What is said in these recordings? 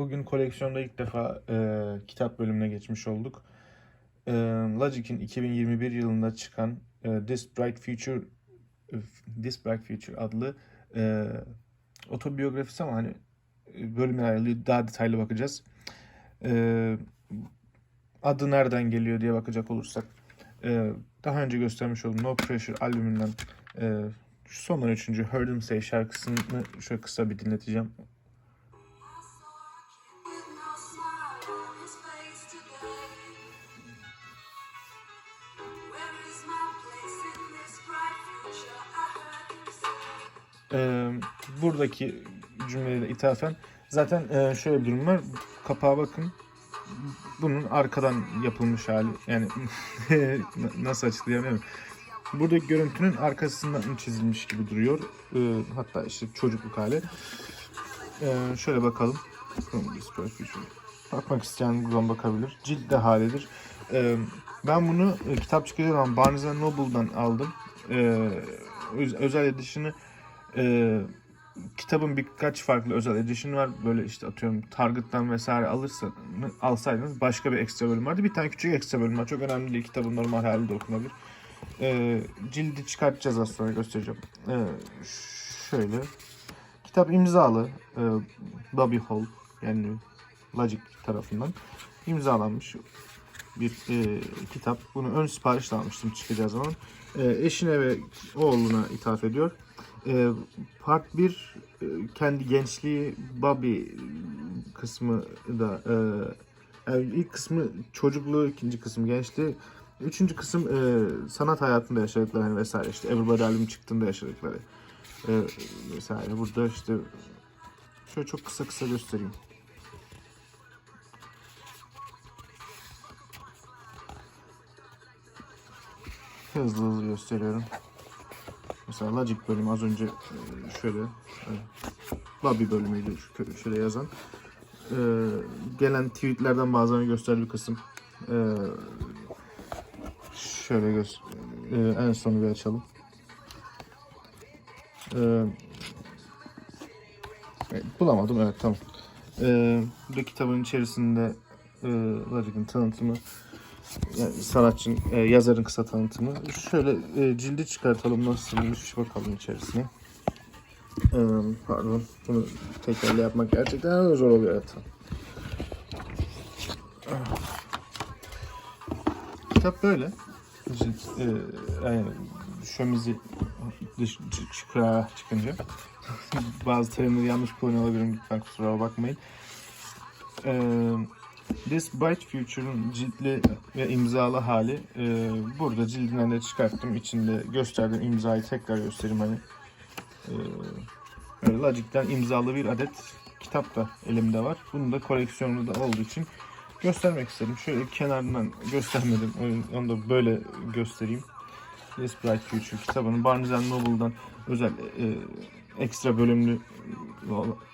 Bugün koleksiyonda ilk defa e, kitap bölümüne geçmiş olduk. E, Logic'in 2021 yılında çıkan e, This Bright Future This Bright Future adlı e, otobiyografisi ama hani e, bölümle ayrılıyor. Daha detaylı bakacağız. E, adı nereden geliyor diye bakacak olursak e, daha önce göstermiş olduğum No Pressure albümünden e, sondan üçüncü Heard 'em Say şarkısını şöyle kısa bir dinleteceğim. Ee, buradaki cümleyle ithafen zaten e, şöyle bir durum var. Kapağa bakın. Bunun arkadan yapılmış hali. Yani nasıl açıklayamıyorum. Buradaki görüntünün arkasından çizilmiş gibi duruyor. Ee, hatta işte çocukluk hali. Ee, şöyle bakalım. Bakmak isteyen buradan bakabilir. Cilde halidir. Ee, ben bunu e, kitap çıkacağı zaman Barnes Noble'dan aldım. Ee, öz- özel edişini e, kitabın birkaç farklı özel edition var. Böyle işte atıyorum Target'tan vesaire alırsa, alsaydınız başka bir ekstra bölüm vardı. Bir tane küçük ekstra bölüm var. Çok önemli değil. Kitabın normal hali de okunabilir. Ee, cildi çıkartacağız az sonra göstereceğim. Ee, şöyle. Kitap imzalı. E, Bobby Hall yani Logic tarafından imzalanmış bir e, kitap. Bunu ön siparişle almıştım çıkacağı zaman. E, eşine ve oğluna ithaf ediyor. E, part 1 e, kendi gençliği Bobby kısmı da e, yani ilk kısmı çocukluğu, ikinci kısım gençliği. Üçüncü kısım e, sanat hayatında yaşadıkları hani vesaire işte Everybody albüm çıktığında yaşadıkları e, vesaire. Burada işte şöyle çok kısa kısa göstereyim. Hızlı hızlı gösteriyorum. Mesela Logic bölümü az önce e, şöyle e, Bobby bölümüydü şöyle yazan. E, gelen tweetlerden bazılarını gösterdiği kısım. E, şöyle göz en sonu bir açalım. Bulamadım evet tamam. E, bu kitabın içerisinde e, Logic'in tanıtımı sanatçının, e, yazarın kısa tanıtımı. Şöyle e, cildi çıkartalım nasılmış bakalım içerisine. E, pardon. Bunu tek elle yapmak gerçekten zor oluyor evet. Kitap böyle. Cilt, e, yani şömizi dış çıkra çıkınca. Bazı terimleri yanlış kullanıyor olabilirim lütfen kusura bakmayın. Eee This Bright Future'ın ciltli ve imzalı hali. Ee, burada cildinden de çıkarttım. İçinde gösterdiğim imzayı tekrar göstereyim hani. Böyle Logic'ten imzalı bir adet kitap da elimde var. Bunu da koleksiyonlu da olduğu için göstermek istedim. Şöyle kenarından göstermedim. Onu da böyle göstereyim. This Bright Future kitabını Barnes Noble'dan özel e, ekstra bölümlü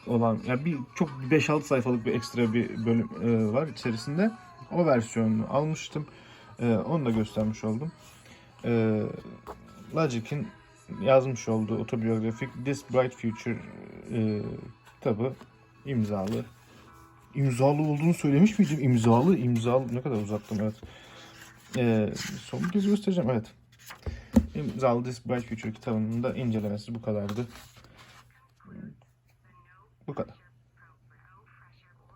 olan yani bir çok 5-6 sayfalık bir ekstra bir bölüm e, var içerisinde. O versiyonunu almıştım. E, onu da göstermiş oldum. E, Logic'in yazmış olduğu otobiyografik This Bright Future e, kitabı imzalı. İmzalı olduğunu söylemiş miydim? İmzalı, imzalı. Ne kadar uzattım evet. E, son bir kez göstereceğim evet. İmzalı This Bright Future kitabının da incelemesi bu kadardı. Bu kadar.